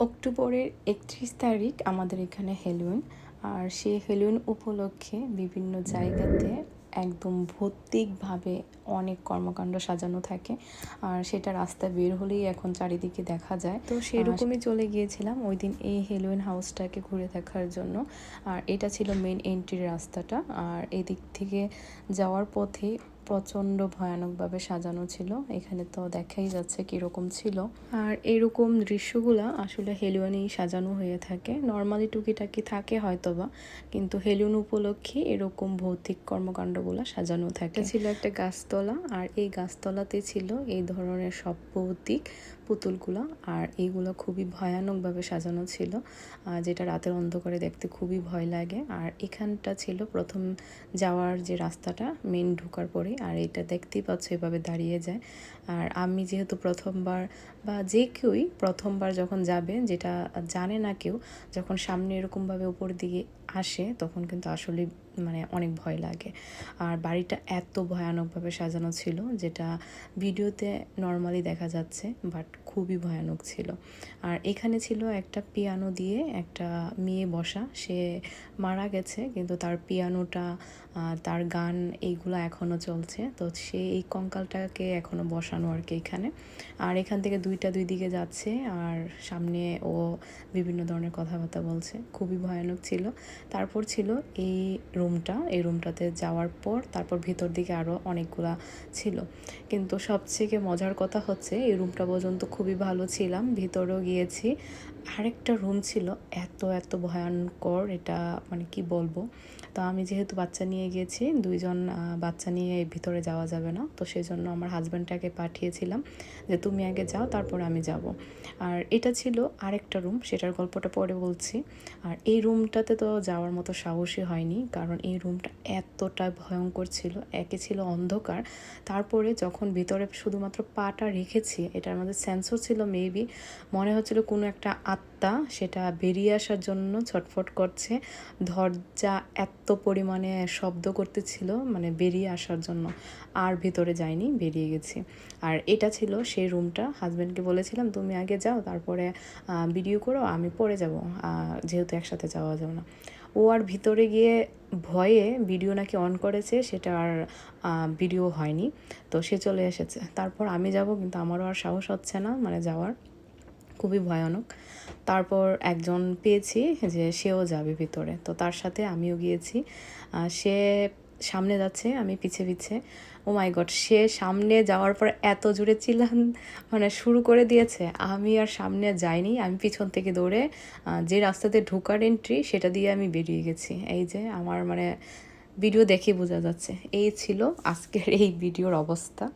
অক্টোবরের একত্রিশ তারিখ আমাদের এখানে হেলোইন আর সেই হেলোইন উপলক্ষে বিভিন্ন জায়গাতে একদম ভৌতিকভাবে অনেক কর্মকাণ্ড সাজানো থাকে। আর সেটা রাস্তা বের হলেই এখন চারিদিকে দেখা যায়। তো সেরকমই চলে গিয়েছিলাম ওই দিন এই হেলোইন হাউসটাকে ঘুরে দেখার জন্য। আর এটা ছিল মেন এন্ট্রির রাস্তাটা। আর এদিক থেকে যাওয়ার পথে প্রচণ্ড ভয়ানকভাবে সাজানো ছিল। এখানে তো দেখাই যাচ্ছে কীরকম ছিল। আর এরকম দৃশ্যগুলা আসলে হেলিওনেই সাজানো হয়ে থাকে। নর্মালি টুকিটাকি থাকে হয়তোবা কিন্তু হেলিওন উপলক্ষে এরকম ভৌতিক কর্মকাণ্ডগুলো সাজানো থাকে। ছিল একটা গাছতলা আর এই গাছতলাতে ছিল এই ধরনের সব ভৌতিক পুতুলগুলো আর এইগুলো খুবই ভয়ানকভাবে সাজানো ছিল যেটা রাতের অন্ধকারে দেখতে খুবই ভয় লাগে। আর এখানটা ছিল প্রথম যাওয়ার যে রাস্তাটা মেন ঢোকার পরে। আর এটা দেখতেই পাচ্ছ, এভাবে দাঁড়িয়ে যায়। আর আমি যেহেতু প্রথমবার বা যে কেউই প্রথমবার যখন যাবে, যেটা জানে না কেউ, যখন সামনে এরকমভাবে উপর দিকে আসে, তখন কিন্তু আসলে মানে অনেক ভয় লাগে। আর বাড়িটা এত ভয়ানকভাবে সাজানো ছিল যেটা ভিডিওতে নর্মালি দেখা যাচ্ছে বাট খুবই ভয়ানক ছিল। আর এখানে ছিল একটা পিয়ানো দিয়ে একটা মেয়ে বসা, সে মারা গেছে, কিন্তু তার পিয়ানোটা তার গান এইগুলো এখনও চলছে। তো সে এই কঙ্কালটাকে এখনও বসানো আর কি এখানে। আর এখান থেকে দুইটা দুই দিকে যাচ্ছে, আর সামনে ও বিভিন্ন ধরনের কথাবার্তা বলছে। খুবই ভয়ানক ছিল। তারপর ছিল এই রুমটা, এই রুমটাতে যাওয়ার পর তারপর ভিতর দিকে আরও অনেকগুলা ছিল। কিন্তু সবথেকে মজার কথা হচ্ছে, এই রুমটা পর্যন্ত খুবই ভালো ছিলাম, ভিতরেও গিয়েছি। আরেকটা রুম ছিল, এত এত ভয়ঙ্কর, এটা মানে কি বলব? তো আমি যেহেতু বাচ্চা নিয়ে গিয়েছি দুইজন বাচ্চা নিয়ে ভিতরে যাওয়া যাবে না, তো সেই জন্য আমার হাজব্যান্ডটাকে পাঠিয়েছিলাম যে, তুমি আগে যাও, তারপর আমি যাব। আর এটা ছিল আরেকটা রুম সেটার গল্পটা পরে বলছি। আর এই রুমটাতে তো যাওয়ার মতো সাহসী হয়নি, কারণ এই রুমটা এতটা ভয়ঙ্কর ছিল, একে ছিল অন্ধকার। তারপরে যখন ভিতরে শুধুমাত্র পাটা রেখেছি, এটার মধ্যে সেন্সর ছিল মেবি মনে হচ্ছিল কোনো একটা আত্মা সেটা বেরিয়ে আসার জন্য ছটফট করছে। দরজা এত পরিমাণে শব্দ করতেছিল মানে বেরিয়ে আসার জন্য। আর ভিতরে যাইনি বেরিয়ে গেছি। আর এটা ছিল সেই রুমটা। হাজব্যান্ডকে বলেছিলাম, তুমি আগে যাও, তারপরে ভিডিও করো, আমি পরে যাব। যেহেতু একসাথে যাওয়া যাবে না। ও আর ভিতরে গিয়ে ভয়ে ভিডিও নাকি অন করেছে, সেটা আর ভিডিও হয়নি। তো সে চলে এসেছে। তারপর আমি যাব, কিন্তু আমারও আর সাহস হচ্ছে না মানে যাওয়ার। খুবই ভয়ানক। তারপর একজন পেয়েছি যে সেও যাবে ভিতরে। তো তার সাথে আমিও গিয়েছি। সে সামনে যাচ্ছে, আমি পিছে পিছে। ও মাই গড সে সামনে যাওয়ার পর এত জোরে চিল্লান মানে শুরু করে দিয়েছে। আমি আর সামনে যাইনি, আমি পিছন থেকে দৌড়ে যে রাস্তাতে ঢোকার এন্ট্রি সেটা দিয়ে আমি বেরিয়ে গেছি। এই যে আমার মানে ভিডিও দেখে বোঝা যাচ্ছে। এই ছিল আজকের এই ভিডিওর অবস্থা।